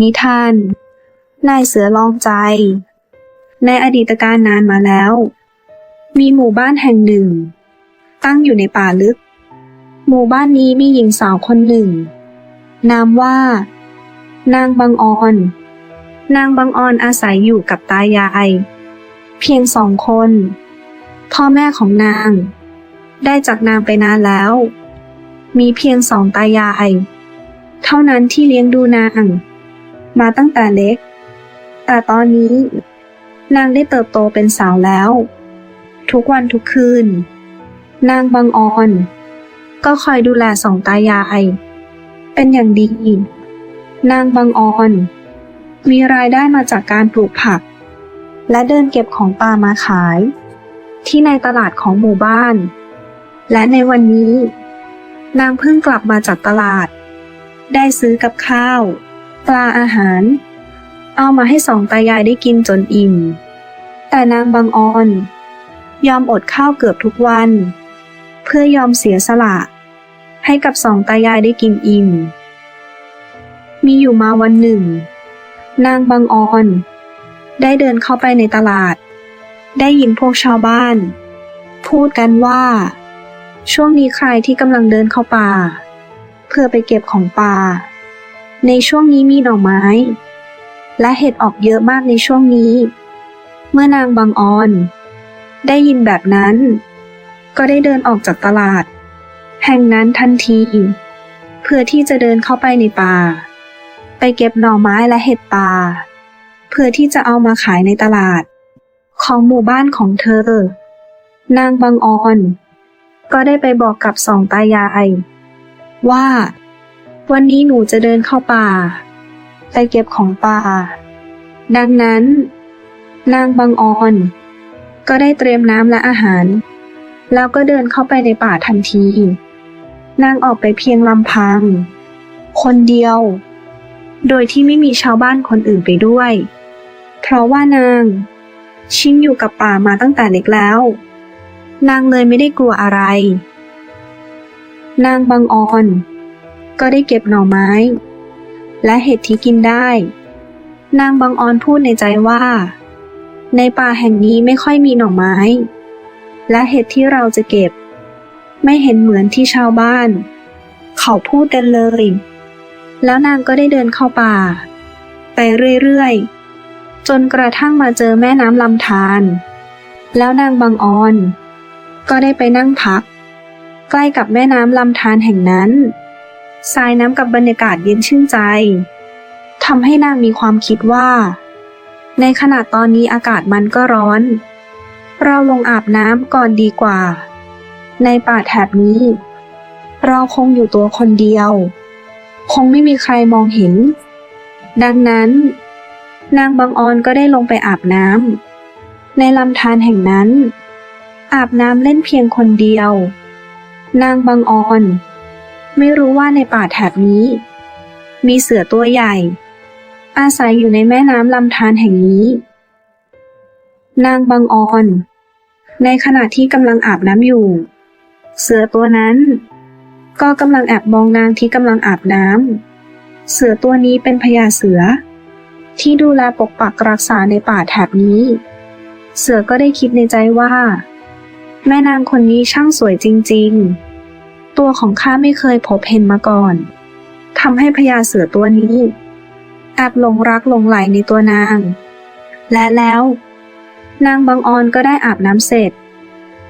นิทาน นายเสือลองใจ ในอดีตการนานมาแล้ว มีหมู่บ้านแห่งหนึ่ง ตั้งอยู่ในป่าลึก หมู่บ้านนี้มีหญิงสาวคนหนึ่ง นามว่า นางบางออน นางบางออนอาศัยอยู่กับตายาย เพียงสองคน พ่อแม่ของนาง ได้จากนางไปนานแล้ว มีเพียงสองตายาย เท่านั้นที่เลี้ยงดูนาง มาตั้งแต่เล็ก แต่ตอนนี้ นางได้เติบโตเป็นสาวแล้ว ทุกวันทุกคืน นางบางออน ก็คอยดูแลสองตายาย เป็นอย่างดี นางบางออน มีรายได้มาจากการปลูกผัก และเดินเก็บของป่ามาขาย ที่ในตลาดของหมู่บ้าน และในวันนี้ นางเพิ่งกลับมาจากตลาด ได้ซื้อกับข้าว ปลาอาหาร เอามาให้สองตายายได้กินจนอิ่ม แต่นางบางออน ยอมอดข้าวเกือบทุกวัน เพื่อยอมเสียสละ ให้กับสองตายายได้กินอิ่ม มีอยู่มาวันหนึ่ง นางบางออน ได้เดินเข้าไปในตลาด ได้ยินพวกชาวบ้าน พูดกันว่า ช่วงนี้ใครที่กำลังเดินเข้าป่า เพื่อไปเก็บของป่า ในช่วงนี้มีหน่อไม้ และเห็ดออกเยอะมากในช่วงนี้ เมื่อนางบางออน ได้ยินแบบนั้น ก็ได้เดินออกจากตลาด แห่งนั้นทันที เพื่อที่จะเดินเข้าไปในป่า ไปเก็บหน่อไม้และเห็ดป่า เพื่อที่จะเอามาขายในตลาด ของหมู่บ้านของเธอ นางบางออน ก็ได้ไปบอกกับสองตายายว่า วันนี้หนูจะเดินเข้าป่า ไปเก็บของป่า ดังนั้นนางบางออน ก็ได้เตรียมน้ำและอาหาร แล้วก็เดินเข้าไปในป่าทันที นางออกไปเพียงลำพัง คนเดียว โดยที่ไม่มีชาวบ้านคนอื่นไปด้วย เพราะว่านาง ชินอยู่กับป่ามาตั้งแต่เล็กแล้ว นางเลยไม่ได้กลัวอะไร นางบางออน ก็ได้เก็บหน่อไม้ และเห็ดที่กินได้ นางบางออนพูดในใจว่า ในป่าแห่งนี้ไม่ค่อยมีหน่อไม้ และเห็ดที่เราจะเก็บ ไม่เห็นเหมือนที่ชาวบ้าน เขาพูดกันเลยแล้วนางก็ได้เดินเข้าป่า ไปเรื่อยๆ จนกระทั่งมาเจอแม่น้ำลำธารแล้วนางบางออน ก็ได้ไปนั่งพัก ใกล้กับแม่น้ำลำธารแห่งนั้น ทรายน้ำกับบรรยากาศเย็นชื่นใจทำให้นางมีความคิดว่า ในขณะตอนนี้อากาศมันก็ร้อน เราลงอาบน้ำก่อนดีกว่า ในป่าแถบนี้ เราคงอยู่ตัวคนเดียว คงไม่มีใครมองเห็น ดังนั้น นางบางออนก็ได้ลงไปอาบน้ำในลำธารแห่งนั้น อาบน้ำเล่นเพียงคนเดียว นางบางออน ไม่รู้ว่าในป่าแถบนี้ มีเสือตัวใหญ่ อาศัยอยู่ในแม่น้ำลำธารแห่งนี้ นางบางออน ในขณะที่กำลังอาบน้ำอยู่ เสือตัวนั้น ก็กำลังแอบมองนางที่กำลังอาบน้ำเสือตัวนี้เป็นพญาเสือ ที่ดูแลปกปักรักษาในป่าแถบนี้ เสือก็ได้คิดในใจว่า แม่นางคนนี้ช่างสวยจริง ๆ ตัวของข้าไม่เคยพบเห็นมาก่อนทำให้พญาเสือตัวนี้แอบหลงรักหลงไหลในตัวนาง และแล้ว นางบางออนก็ได้อาบน้ำเสร็จ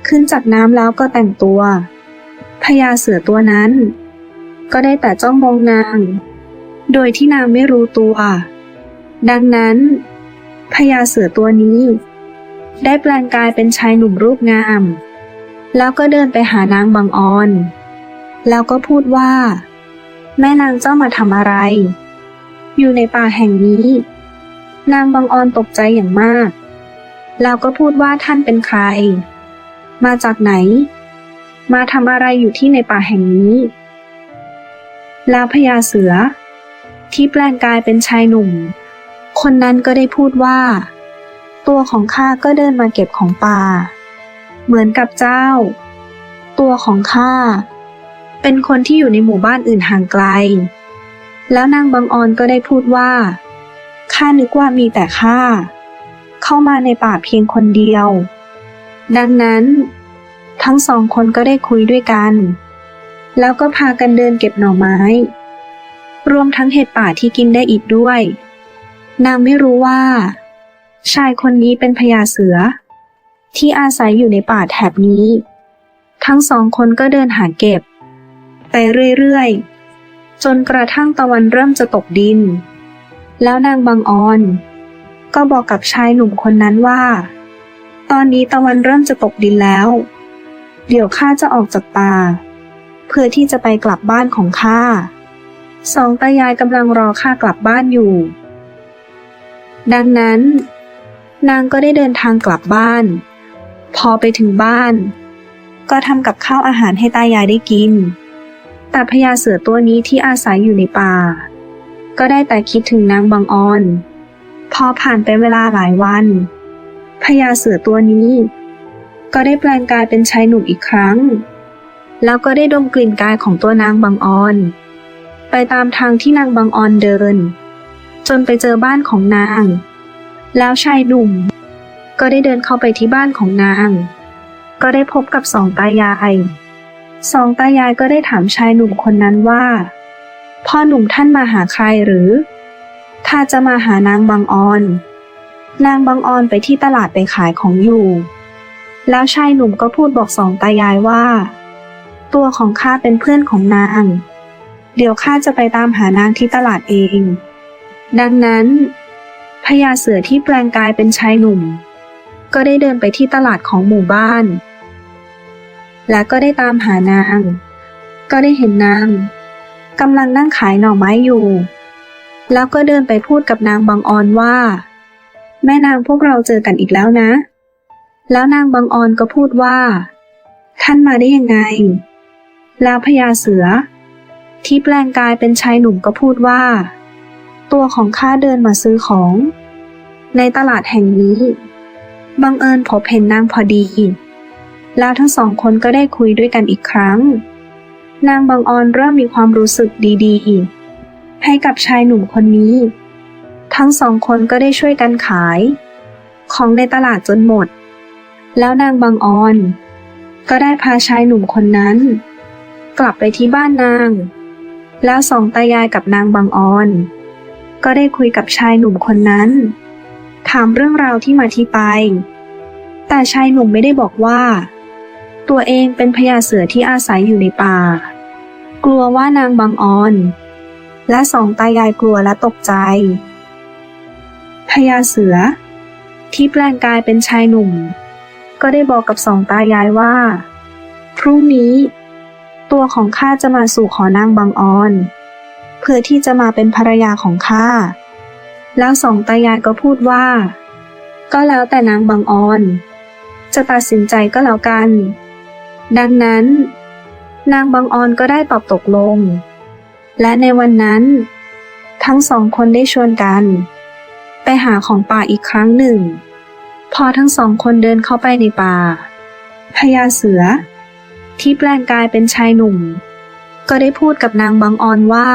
ขึ้นจากน้ำแล้วก็แต่งตัวพญาเสือตัวนั้น ก็ได้แต่จ้องมองนาง โดยที่นางไม่รู้ตัว ดังนั้นพญาเสือตัวนี้ ได้แปลงกายเป็นชายหนุ่มรูปงาม แล้วก็เดินไปหานางบางออน แล้วก็พูดว่า แม่นางเจ้ามาทำอะไร อยู่ในป่าแห่งนี้ นางบางออนตกใจอย่างมาก แล้วก็พูดว่าท่านเป็นใคร มาจากไหน มาทำอะไรอยู่ที่ในป่าแห่งนี้ แล้วพญาเสือ ที่แปลงกายเป็นชายหนุ่ม คนนั้นก็ได้พูดว่า ตัวของข้าก็เดินมาเก็บของป่า เหมือนกับเจ้า ตัวของข้า เป็นคนที่อยู่ในหมู่บ้านอื่นห่างไกล แล้วนางบางออนก็ได้พูดว่า ข้านึกว่ามีแต่ข้า เข้ามาในป่าเพียงคนเดียว ดังนั้น ทั้งสองคนก็ได้คุยด้วยกัน แล้วก็พากันเดินเก็บหน่อไม้ รวมทั้งเห็ดป่าที่กินได้อีกด้วย นางไม่รู้ว่า ชายคนนี้เป็นพญาเสือ ที่อาศัยอยู่ในป่าแถบนี้ ทั้งสองคนก็เดินหาเก็บ ไปเรื่อยๆ จนกระทั่งตะวันเริ่มจะตกดิน แล้วนางบางออน ก็บอกกับชายหนุ่มคนนั้นว่า ตอนนี้ตะวันเริ่มจะตกดินแล้ว เดี๋ยวข้าจะออกจากป่า เพื่อที่จะไปกลับบ้านของข้าสองตายายกำลังรอข้ากลับบ้านอยู่ ดังนั้น นางก็ได้เดินทางกลับบ้าน พอไปถึงบ้าน ก็ทำกับข้าวอาหารให้ตายายได้กิน แต่พญาเสือตัวนี้ที่อาศัยอยู่ในป่า ก็ได้แต่คิดถึงนางบางออน พอผ่านไปเวลาหลายวันพญาเสือตัวนี้ ก็ได้แปลงกายเป็นชายหนุ่มอีกครั้ง แล้วก็ได้ดมกลิ่นกายของตัวนางบางออน ไปตามทางที่นางบางออนเดิน จนไปเจอบ้านของนาง แล้วชายหนุ่ม ก็ได้เดินเข้าไปที่บ้านของนาง ก็ได้พบกับสองตายาย สองตายายก็ได้ถามชายหนุ่มคนนั้นว่า พ่อหนุ่มท่านมาหาใครหรือ ถ้าจะมาหานางบางออน นางบางออนไปที่ตลาดไปขายของอยู่ แล้วชายหนุ่มก็พูดบอกสองตายายว่า ตัวของข้าเป็นเพื่อนของนาง เดี๋ยวข้าจะไปตามหานางที่ตลาดเอง ดังนั้นพญาเสือที่แปลงกายเป็นชายหนุ่ม ก็ได้เดินไปที่ตลาดของหมู่บ้าน และก็ได้ตามหานาง ก็ได้เห็นนางกำลังนั่งขายหน่อไม้อยู่ แล้วก็เดินไปพูดกับนางบางออนว่า แม่นางพวกเราเจอกันอีกแล้วนะ แล้วนางบางออนก็พูดว่าท่านมาได้ยังไงแล้วพญาเสือ ที่แปลงกายเป็นชายหนุ่มก็พูดว่า ตัวของข้าเดินมาซื้อของ ในตลาดแห่งนี้ บังเอิญพบเห็นนางพอดี แล้วทั้งสองคนก็ได้คุยด้วยกันอีกครั้ง นางบางออนเริ่มมีความรู้สึกดีๆอีก ให้กับชายหนุ่มคนนี้ ทั้งสองคนก็ได้ช่วยกันขาย ของในตลาดจนหมด แล้วนางบางออน ก็ได้พาชายหนุ่มคนนั้น กลับไปที่บ้านนาง แล้วสองตายายกับนางบางออน ก็ได้คุยกับชายหนุ่มคนนั้น ถามเรื่องราวที่มาที่ไป แต่ชายหนุ่มไม่ได้บอกว่า ตัวเองเป็นพญาเสือที่อาศัยอยู่ในป่า กลัวว่านางบางออน และสองตายายกลัวและตกใจ พญาเสือ ที่แปลงกายเป็นชายหนุ่ม ก็ได้บอกกับสองตายายว่า พรุ่งนี้ ตัวของข้าจะมาสู่ขอนางบางออน เพื่อที่จะมาเป็นภรรยาของข้า แล้วสองตายายก็พูดว่า ก็แล้วแต่นางบางออนจะตัดสินใจก็แล้วกัน ดังนั้น นางบางออนก็ได้ตอบตกลง และในวันนั้น ทั้งสองคนได้ชวนกัน ไปหาของป่าอีกครั้งหนึ่ง พอทั้งสองคนเดินเข้าไปในป่าพญาเสือ ที่แปลงกายเป็นชายหนุ่ม ก็ได้พูดกับนางบางออนว่า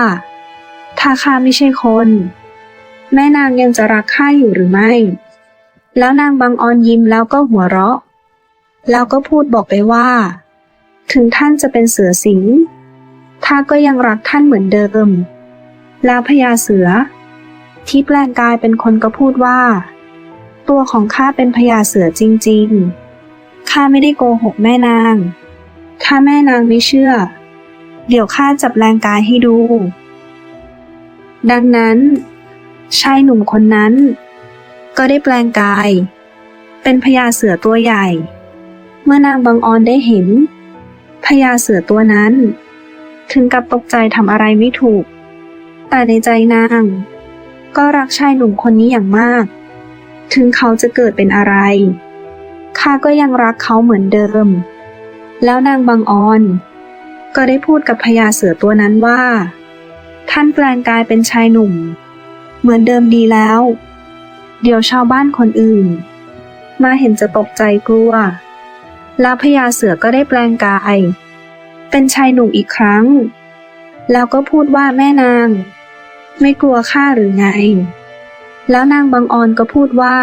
ถ้าข้าไม่ใช่คน แม่นางยังจะรักข้าอยู่หรือไม่ แล้วนางบางออนยิ้มแล้วก็หัวเราะ แล้วก็พูดบอกไปว่า ถึงท่านจะเป็นเสือสิงข้าก็ยังรักท่านเหมือนเดิม แล้วพญาเสือ ที่แปลงกายเป็นคนก็พูดว่า ตัวของข้าเป็นพญาเสือจริงๆข้าไม่ได้โกหกแม่นาง ถ้าแม่นางไม่เชื่อ เดี๋ยวข้าจับแรงกายให้ดู ดังนั้น ชายหนุ่มคนนั้น ก็ได้แปลงกาย เป็นพญาเสือตัวใหญ่ เมื่อนางบางออนได้เห็นพญาเสือตัวนั้น ถึงกับตกใจทำอะไรไม่ถูก แต่ในใจนาง ก็รักชายหนุ่มคนนี้อย่างมาก ถึงเขาจะเกิดเป็นอะไรข้าก็ยังรักเขาเหมือนเดิม แล้วนางบางออน ก็ได้พูดกับพญาเสือตัวนั้นว่า ท่านแปลงกายเป็นชายหนุ่ม เหมือนเดิมดีแล้ว เดี๋ยวชาวบ้านคนอื่น มาเห็นจะตกใจกลัว แล้วพญาเสือก็ได้แปลงกาย เป็นชายหนุ่มอีกครั้ง แล้วก็พูดว่าแม่นาง ไม่กลัวข้าหรือไง แล้วนางบางออนก็พูดว่า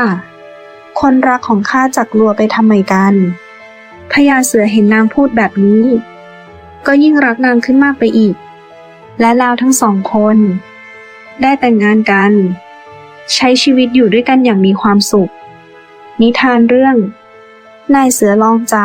คนรักของข้าจักกลัวไปทำไมกันพญาเสือเห็นนางพูดแบบนี้ ก็ยิ่งรักนางขึ้นมากไปอีก และล้วทั้งสองคน ได้แต่งงานกัน ใช้ชีวิตอยู่ด้วยกันอย่างมีความสุข นิทานเรื่อง นายเสือลองใจ